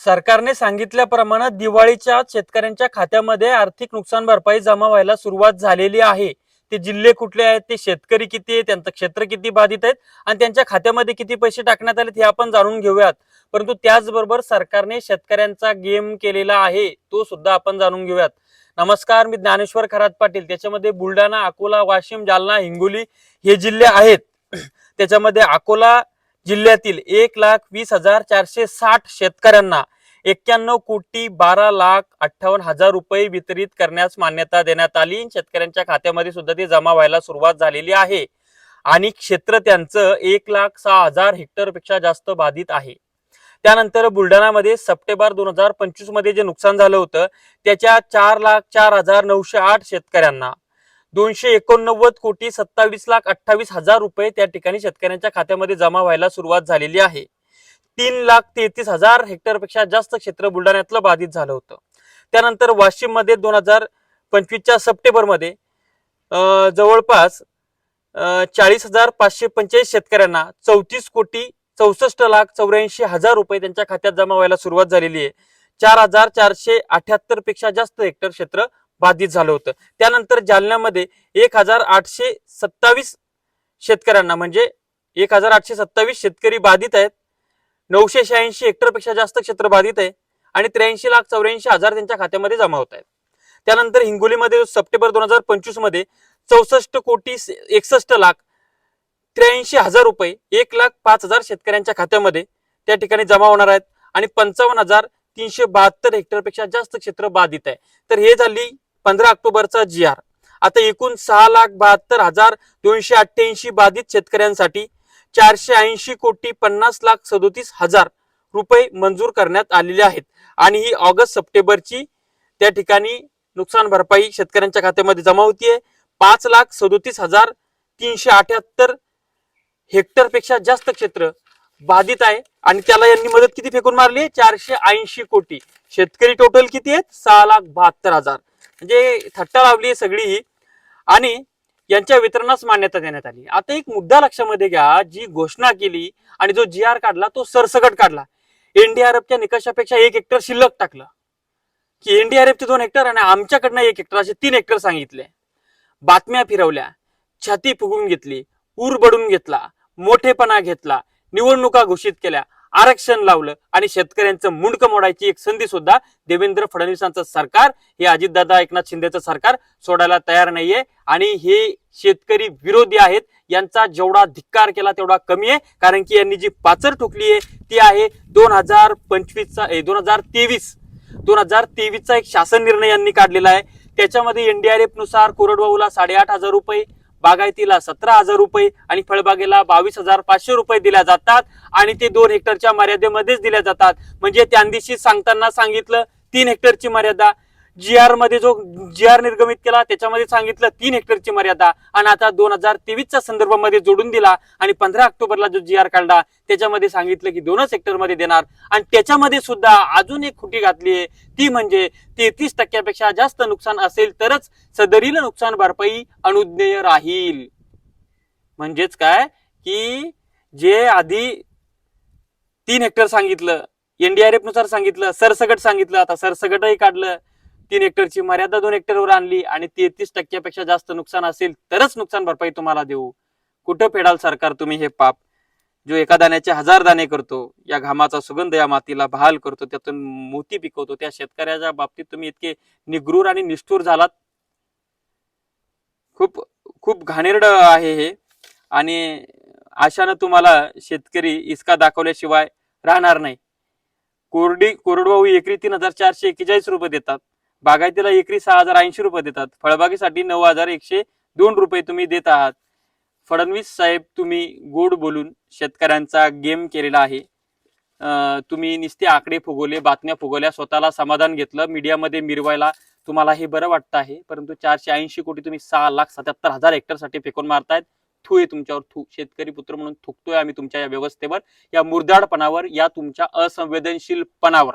सरकारने सांगितल्याप्रमाणे दिवाळीच्या शेतकऱ्यांच्या खात्यामध्ये आर्थिक नुकसान भरपाई जमा व्हायला सुरुवात झालेली आहे. ते जिल्हे कुठले आहेत? ते शेतकरी किती आहेत? त्यांचं क्षेत्र किती बाधित आहेत? आणि त्यांच्या खात्यामध्ये किती पैसे टाकण्यात आलेत हे आपण जाणून घेऊयात. परंतु त्याचबरोबर सरकारने शेतकऱ्यांचा गेम केलेला आहे तो सुद्धा आपण जाणून घेऊयात. नमस्कार मी ज्ञानेश्वर खरात पाटील. त्याच्यामध्ये बुलढाणा अकोला वाशिम जालना हिंगोली हे जिल्हे आहेत. त्याच्यामध्ये अकोला जिल्ह्यातील एक लाख वीस हजार चारशे साठ शेतकऱ्यांना एक्क्याण्णव कोटी बारा लाख अठ्ठावन्न हजार रुपये वितरित करण्यास मान्यता देण्यात आली. शेतकऱ्यांच्या खात्यामध्ये सुद्धा ते जमा व्हायला सुरुवात झालेली आहे. आणि क्षेत्र त्यांचं एक लाख सहा हजार हेक्टरपेक्षा जास्त बाधित आहे. त्यानंतर बुलढाणामध्ये सप्टेंबर दोन हजार पंचवीसमध्ये जे नुकसान झालं होतं त्याच्या चार लाख चार हजार नऊशे आठ शेतकऱ्यांना दोनशे एकोणनव्वद कोटी सत्तावीस लाख अठ्ठावीस हजार रुपये त्या ठिकाणी शेतकऱ्यांच्या खात्यामध्ये जमा व्हायला सुरुवात झालेली आहे. तीन लाख तेहतीस हजार हेक्टरपेक्षा जास्त क्षेत्र बुलढाण्यातलं बाधित झालं होतं. त्यानंतर वाशिममध्ये दोन हजार पंचवीसच्या सप्टेंबरमध्ये जवळपास चाळीस हजार पाचशे पंचेचाळीस शेतकऱ्यांना चौतीस कोटी चौसष्ट लाख चौऱ्याऐंशी हजार रुपये त्यांच्या खात्यात जमा व्हायला सुरुवात झालेली आहे. चार हजार चारशे अठ्याहत्तरपेक्षा जास्त हेक्टर क्षेत्र बाधित झालं होतं. त्यानंतर जालन्यामध्ये एक हजार आठशे सत्तावीस शेतकऱ्यांना म्हणजे एक हजार आठशे सत्तावीस शेतकरी बाधित आहेत. नऊशे शहाऐंशी हेक्टरपेक्षा जास्त क्षेत्र बाधित आहे आणि त्र्याऐंशी लाख चौऱ्याऐंशी हजार त्यांच्या खात्यामध्ये जमा होत आहेत. त्यानंतर हिंगोलीमध्ये सप्टेंबर दोन हजार पंचवीसमध्ये चौसष्ट कोटी एकसष्ट लाख त्र्याऐंशी हजार रुपये एक लाख पाच हजार शेतकऱ्यांच्या खात्यामध्ये त्या ठिकाणी जमा होणार आहेत आणि पंचावन्न हजार तीनशे बहात्तर हेक्टरपेक्षा जास्त क्षेत्र बाधित आहे. तर हे झाली पंधरा ऑक्टोबरचा जी आर. आता एकूण सहा लाख बहात्तर हजार दोनशे अठ्ठ्याऐंशी बाधित शेतकऱ्यांसाठी चारशे ऐंशी कोटी पन्नास लाख सदोतीस हजार रुपये मंजूर करण्यात आलेले आहेत. आणि ही ऑगस्ट सप्टेंबरची त्या ठिकाणी नुकसान भरपाई शेतकऱ्यांच्या खात्यामध्ये जमा होतीये. पाच लाख सदोतीस हजार तीनशे अठ्याहत्तर हेक्टरपेक्षा जास्त क्षेत्र बाधित आहे. आणि त्याला यांनी मदत किती फेकून मारली? चारशे ऐंशी कोटी. शेतकरी टोटल किती आहेत? सहा लाख बहात्तर हजार. म्हणजे थट्टा लावली सगळी ही. आणि यांच्या वितरणास मान्यता देण्यात आली. आता एक मुद्दा लक्षामध्ये घ्या जी घोषणा केली आणि जो जी आर काढला तो सरसकट काढला. एनडीआरएफच्या निकषापेक्षा एक हेक्टर शिल्लक टाकलं. की एनडीआरएफचे दोन हेक्टर आणि आमच्याकडनं एक हेक्टर असे तीन हेक्टर सांगितले. बातम्या फिरवल्या छाती फुगून घेतली ऊर बडून घेतला मोठेपणा घेतला निवडणुका घोषित केल्या. आरक्षण लावलं आणि शेतकऱ्यांचं मुंडकं मोडायची एक संधी सुद्धा देवेंद्र फडणवीसांचं सरकार हे अजितदादा एकनाथ शिंदेचं सरकार सोडायला तयार नाहीये. आणि हे शेतकरी विरोधी आहेत यांचा जेवढा धिक्कार केला तेवढा कमी आहे. कारण की यांनी जी पाचर ठोकली आहे ती आहे दोन हजार पंचवीसचा दोन हजार तेवीस. दोन हजार तेवीसचा एक शासन निर्णय यांनी काढलेला आहे. त्याच्यामध्ये एनडीआरएफनुसार कोरडवाहूला साडेआठ हजार रुपये बागायतीला सतरा हजार रुपये आणि फळबागेला बावीस हजार पाचशे रुपये दिल्या जातात आणि ते दोन हेक्टरच्या मर्यादेमध्येच दिल्या जातात. म्हणजे त्या दिवशी सांगताना सांगितलं तीन हेक्टरची मर्यादा. जी आरमध्ये जो जी आर निर्गमित केला त्याच्यामध्ये सांगितलं तीन हेक्टरची मर्यादा. आणि आता दोन हजार तेवीसच्या संदर्भामध्ये जोडून दिला आणि पंधरा ऑक्टोबरला जो जी आर काढला त्याच्यामध्ये सांगितलं की दोनच हेक्टरमध्ये देणार. आणि त्याच्यामध्ये सुद्धा अजून एक खुटी घातली आहे. ती म्हणजे तेहतीस टक्क्यापेक्षा जास्त नुकसान असेल तरच सदरील नुकसान भरपाई अनुज्ञेय राहील. म्हणजेच काय? की जे आधी तीन हेक्टर सांगितलं एनडीआरएफनुसार सांगितलं सरसगट सांगितलं आता सरसगटही काढलं. तीन हेक्टरची मर्यादा दोन हेक्टरवर आणली आणि तेहतीस टक्क्यापेक्षा जास्त नुकसान असेल तरच नुकसान भरपाई तुम्हाला देऊ. कुठं फेडाल सरकार तुम्ही हे पाप? जो एका दाण्याचे हजार दाणे करतो या घामाचा सुगंध या मातीला बहाल करतो त्यातून मोती पिकवतो त्या शेतकऱ्याच्या बाबतीत तुम्ही इतके निग्रूर आणि निष्ठूर झालात. खूप खूप घाणेरड आहे हे. आणि आशानं तुम्हाला शेतकरी इसका दाखवल्याशिवाय राहणार नाही. कोरडी कोरडवाहू एकरी तीन हजार चारशे एक्केचाळीस रुपये देतात. बागायतीला एकरी सहा हजार ऐंशी रुपये देतात. फळबागेसाठी नऊ हजार एकशे दोन रुपये तुम्ही देत आहात. फडणवीस साहेब तुम्ही गोड बोलून शेतकऱ्यांचा गेम केलेला आहे. तुम्ही नुसते आकडे फुगवले बातम्या फुगवल्या स्वतःला समाधान घेतलं मीडियामध्ये मिरवायला तुम्हाला हे बरं वाटतं आहे. परंतु चारशे ऐंशी कोटी तुम्ही सहा लाख सत्याहत्तर हजार हेक्टरसाठी फेकून मारतायत. थू आहे तुमच्यावर थू. शेतकरी पुत्र म्हणून थुकतोय आम्ही तुमच्या या व्यवस्थेवर या मुरदाडपणावर या तुमच्या असंवेदनशीलपणावर.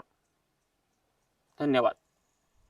धन्यवाद.